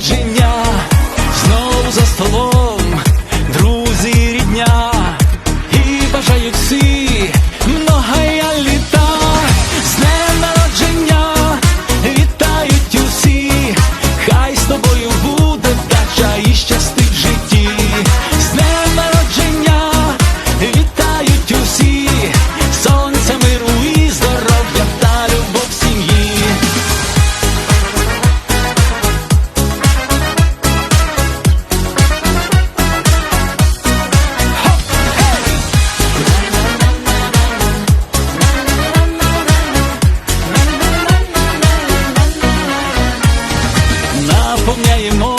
народження, знову за столом, друзі, рідня, і бажаю всі многая літа, з днем народження вітають усі, хай з тобою буде вдача і щастя. Bo miałem